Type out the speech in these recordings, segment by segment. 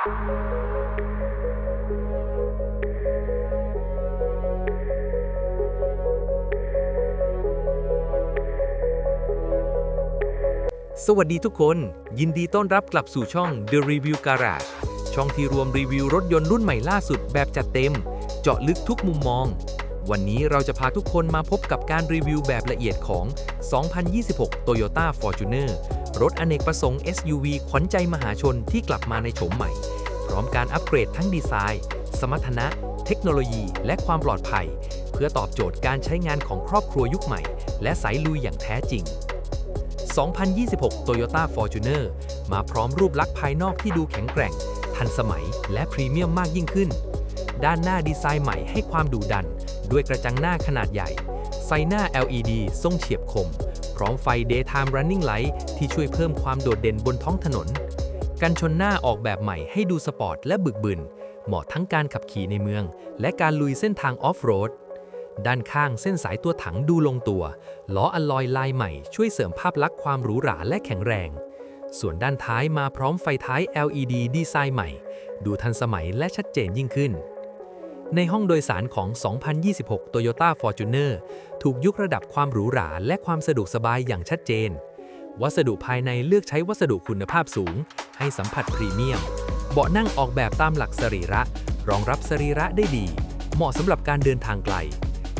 สวัสดีทุกคน ยินดีต้อนรับกลับสู่ช่อง The Review Garage ช่องที่รวมรีวิวรถยนต์รุ่นใหม่ล่าสุดแบบจัดเต็ม เจาะลึกทุกมุมมอง วันนี้เราจะพาทุกคนมาพบกับการรีวิวแบบละเอียดของ 2026 Toyota Fortuner รถอเนกประสงค์ SUV ขวัญใจมหาชนที่กลับมาในโฉมใหม่ พร้อมการอัปเกรดทั้งดีไซน์ สมรรถนะ เทคโนโลยี และความปลอดภัย เพื่อตอบโจทย์การใช้งานของครอบครัวยุคใหม่ และสายลุยอย่างแท้จริง 2026 Toyota Fortuner มาพร้อมรูปลักษณ์ภายนอกที่ดูแข็งแกร่ง ทันสมัย และพรีเมียมมากยิ่งขึ้น ด้านหน้าดีไซน์ใหม่ให้ความดุดัน ด้วยกระจังหน้าขนาดใหญ่ไฟหน้า LED ทรงเฉียบคม ร้อมไฟ Daytime Running Light ที่ช่วยเพิ่มความโดดเด่นบนท้องถนน กันชนหน้าออกแบบใหม่ให้ดูสปอร์ตและบึกบึน เหมาะทั้งการขับขี่ในเมือง และการลุยเส้นทางออฟโรด ด้านข้างเส้นสายตัวถังดูลงตัว ล้ออลลอยลายใหม่ช่วยเสริมภาพลักษณ์ความหรูหราและแข็งแรง ส่วนด้านท้ายมาพร้อมไฟท้าย LED ดีไซน์ใหม่ ดูทันสมัยและชัดเจนยิ่งขึ้น ในห้องโดยสารของ 2026 Toyota Fortuner ถูกยุกระดับความหรูหราและความสะดวกสบายอย่างชัดเจน วัสดุภายในเลือกใช้วัสดุคุณภาพสูง ให้สัมผัสพรีเมียม เบาะนั่งออกแบบตามหลักสรีระ รองรับสรีระได้ดี เหมาะสำหรับการเดินทางไกล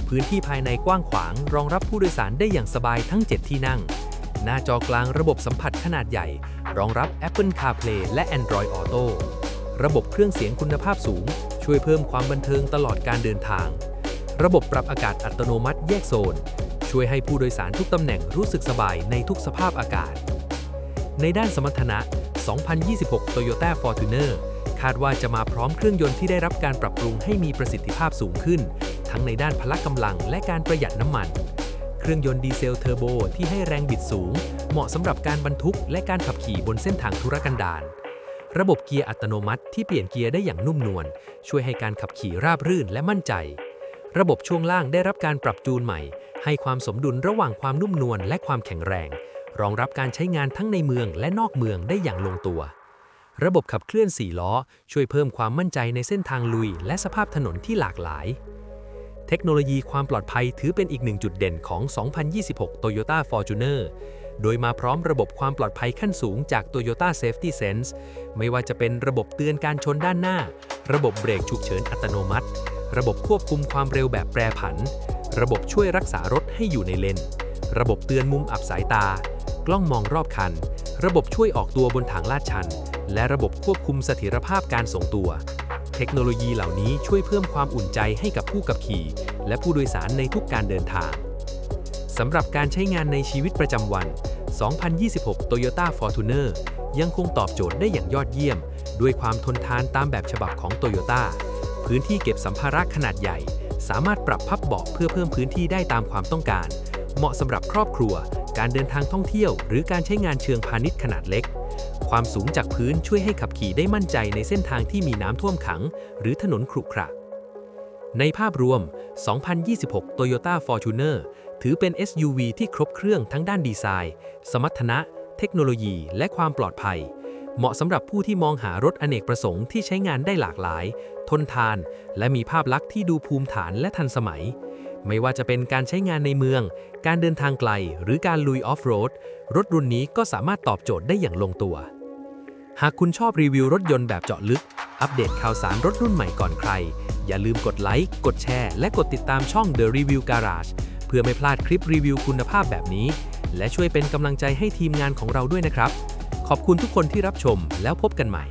พื้นที่ภายในกว้างขวาง รองรับผู้โดยสารได้อย่างสบายทั้ง 7 ที่นั่ง หน้าจอกลางระบบสัมผัสขนาดใหญ่ รองรับ Apple CarPlay และ Android Auto ระบบเครื่องเสียงคุณภาพสูง ช่วยเพิ่มความบันเทิงตลอดการเดินทาง ระบบปรับอากาศอัตโนมัติแยกโซน ช่วยให้ผู้โดยสารทุกตำแหน่งรู้สึกสบายในทุกสภาพอากาศ ในด้านสมรรถนะ 2026 Toyota Fortuner คาดว่าจะมาพร้อมเครื่องยนต์ที่ได้รับการปรับปรุงให้มีประสิทธิภาพสูงขึ้น ทั้งในด้านพละกำลังและการประหยัดน้ำมัน เครื่องยนต์ดีเซลเทอร์โบที่ให้แรงบิดสูง เหมาะสำหรับการบรรทุกและการขับขี่บนเส้นทางธุรกันดาร ระบบเกียร์อัตโนมัติที่เปลี่ยนเกียร์ได้อย่างนุ่มนวลช่วยให้การขับขี่ราบรื่นและมั่นใจ ระบบช่วงล่างได้รับการปรับจูนใหม่ ให้ความสมดุลระหว่างความนุ่มนวลและความแข็งแรง รองรับการใช้งานทั้งในเมืองและนอกเมืองได้อย่างลงตัว ระบบขับเคลื่อน4ล้อ ช่วยเพิ่มความมั่นใจในเส้นทางลุย และสภาพถนนที่หลากหลาย เทคโนโลยีความปลอดภัยถือเป็นอีกหนึ่งจุดเด่นของ 2026 Toyota Fortuner โดยมาพร้อมระบบความปลอดภัยขั้นสูงจาก Toyota Safety Sense ไม่ว่าจะเป็นระบบเตือนการชนด้านหน้า ระบบเบรกฉุกเฉินอัตโนมัติ ระบบควบคุมความเร็วแบบแปรผัน ระบบช่วยรักษารถให้อยู่ในเลน ระบบเตือนมุมอับสายตา กล้องมองรอบคัน ระบบช่วยออกตัวบนทางลาดชัน และระบบควบคุมเสถียรภาพการทรงตัว เทคโนโลยีเหล่านี้ช่วยเพิ่มความอุ่นใจให้กับผู้ขับขี่ และผู้โดยสารในทุกการเดินทางสำหรับการใช้งานในชีวิตประจำวัน 2026 Toyota Fortuner ยังคงตอบโจทย์ได้อย่างยอดเยี่ยม ด้วยความทนทานตามแบบฉบับของ Toyota พื้นที่เก็บสัมภาระขนาดใหญ่ สามารถปรับพับเบาะเพื่อเพิ่มพื้นที่ได้ตามความต้องการ เหมาะสำหรับครอบครัว การเดินทางท่องเที่ยว หรือการใช้งานเชิงพาณิชย์ขนาดเล็ก ความสูงจากพื้นช่วยให้ขับขี่ได้มั่นใจในเส้นทางที่มีน้ำท่วมขัง หรือถนนขรุขระในภาพรวม 2026 Toyota Fortuner ถือเป็น SUV ที่ครบเครื่องทั้งด้านดีไซน์ สมรรถนะ เทคโนโลยี และความปลอดภัย เหมาะสำหรับผู้ที่มองหารถอเนกประสงค์ที่ใช้งานได้หลากหลาย ทนทาน และมีภาพลักษณ์ที่ดูภูมิฐานและทันสมัย ไม่ว่าจะเป็นการใช้งานในเมือง การเดินทางไกล หรือการลุยออฟโรด รถรุ่นนี้ก็สามารถตอบโจทย์ได้อย่างลงตัว หากคุณชอบรีวิวรถยนต์แบบเจาะลึก อัปเดตข่าวสารรถรุ่นใหม่ก่อนใคร อย่าลืมกดไลค์ กดแชร์ และกดติดตามช่อง The Review Garage เพื่อไม่พลาดคลิปรีวิวคุณภาพแบบนี้ และช่วยเป็นกำลังใจให้ทีมงานของเราด้วยนะครับ ขอบคุณทุกคนที่รับชมแล้วพบกันใหม่